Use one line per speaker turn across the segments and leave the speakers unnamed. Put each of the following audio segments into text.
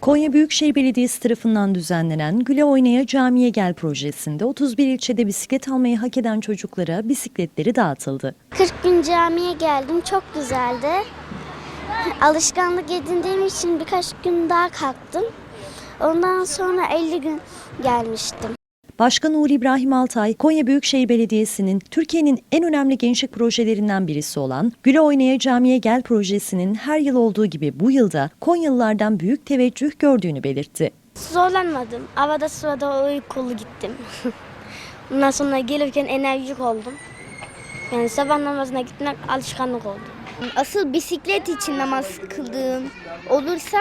Konya Büyükşehir Belediyesi tarafından düzenlenen Güle Oynaya Camiye Gel projesinde 31 ilçede bisiklet almayı hak eden çocuklara bisikletleri dağıtıldı.
40 gün camiye geldim. Çok güzeldi. Alışkanlık edindiğim için birkaç gün daha kalktım. Ondan sonra 50 gün gelmiştim.
Başkan Uğur İbrahim Altay, Konya Büyükşehir Belediyesi'nin Türkiye'nin en önemli gençlik projelerinden birisi olan Güle Oynaya Camiye Gel projesinin her yıl olduğu gibi bu yılda Konyalılardan büyük teveccüh gördüğünü belirtti.
Zorlanmadım. Havada sırada uykulu gittim. Ondan sonra gelirken enerjik oldum. Yani sabah namazına gitmek alışkanlık oldu.
Asıl bisiklet için namaz kıldığım olursa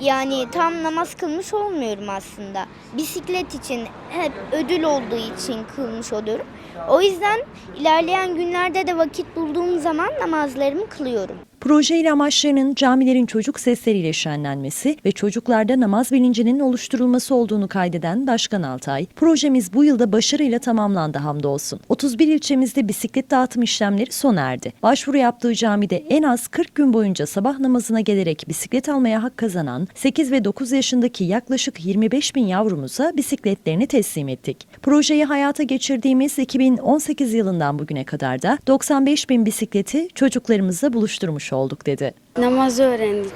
yani tam namaz kılmış olmuyorum aslında. Bisiklet için hep ödül olduğu için kılmış oluyorum. O yüzden ilerleyen günlerde de vakit bulduğum zaman namazlarımı kılıyorum.
Proje ile amaçlarının camilerin çocuk sesleriyle şenlenmesi ve çocuklarda namaz bilincinin oluşturulması olduğunu kaydeden Başkan Altay, projemiz bu yılda başarıyla tamamlandı hamdolsun. 31 ilçemizde bisiklet dağıtım işlemleri sona erdi. Başvuru yaptığı camide en az 40 gün boyunca sabah namazına gelerek bisiklet almaya hak kazanan 8 ve 9 yaşındaki yaklaşık 25 bin yavrumuza bisikletlerini teslim ettik. Projeyi hayata geçirdiğimiz 2018 yılından bugüne kadar da 95 bin bisikleti çocuklarımızla buluşturmuş olduk dedi.
Namazı öğrendik.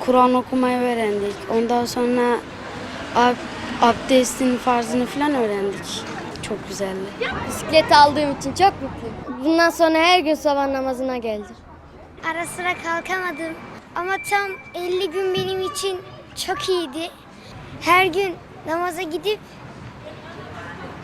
Kur'an okumayı öğrendik. Ondan sonra ab- abdestin farzını falan öğrendik. Çok güzeldi.
Bisiklet aldığım için çok mutluyum. Bundan sonra her gün sabah namazına geldim.
Ara sıra kalkamadım. Ama tam 50 gün benim için çok iyiydi. Her gün namaza gidip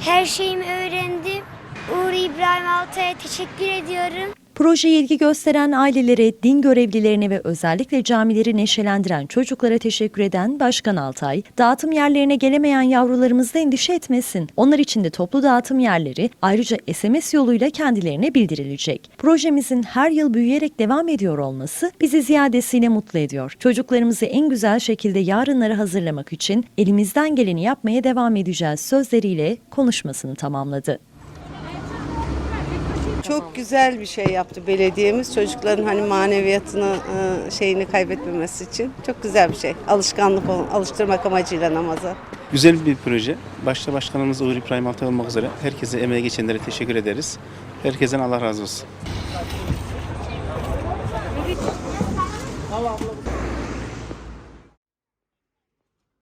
her şeyimi öğrendim. Uğur İbrahim Altay'a teşekkür ediyorum.
Projeye ilgi gösteren ailelere, din görevlilerine ve özellikle camileri neşelendiren çocuklara teşekkür eden Başkan Altay, dağıtım yerlerine gelemeyen yavrularımız da endişe etmesin. Onlar için de toplu dağıtım yerleri ayrıca SMS yoluyla kendilerine bildirilecek. Projemizin her yıl büyüyerek devam ediyor olması bizi ziyadesiyle mutlu ediyor. Çocuklarımızı en güzel şekilde yarınları hazırlamak için elimizden geleni yapmaya devam edeceğiz sözleriyle konuşmasını tamamladı.
Çok güzel bir şey yaptı belediyemiz çocukların hani maneviyatını e, şeyini kaybetmemesi için. Çok güzel bir şey. Alışkanlık alıştırmak amacıyla namaza.
Güzel bir proje. Başta başkanımız Uğur İbrahim Altay olmak üzere herkese emeği geçenlere teşekkür ederiz. Herkesten Allah razı olsun.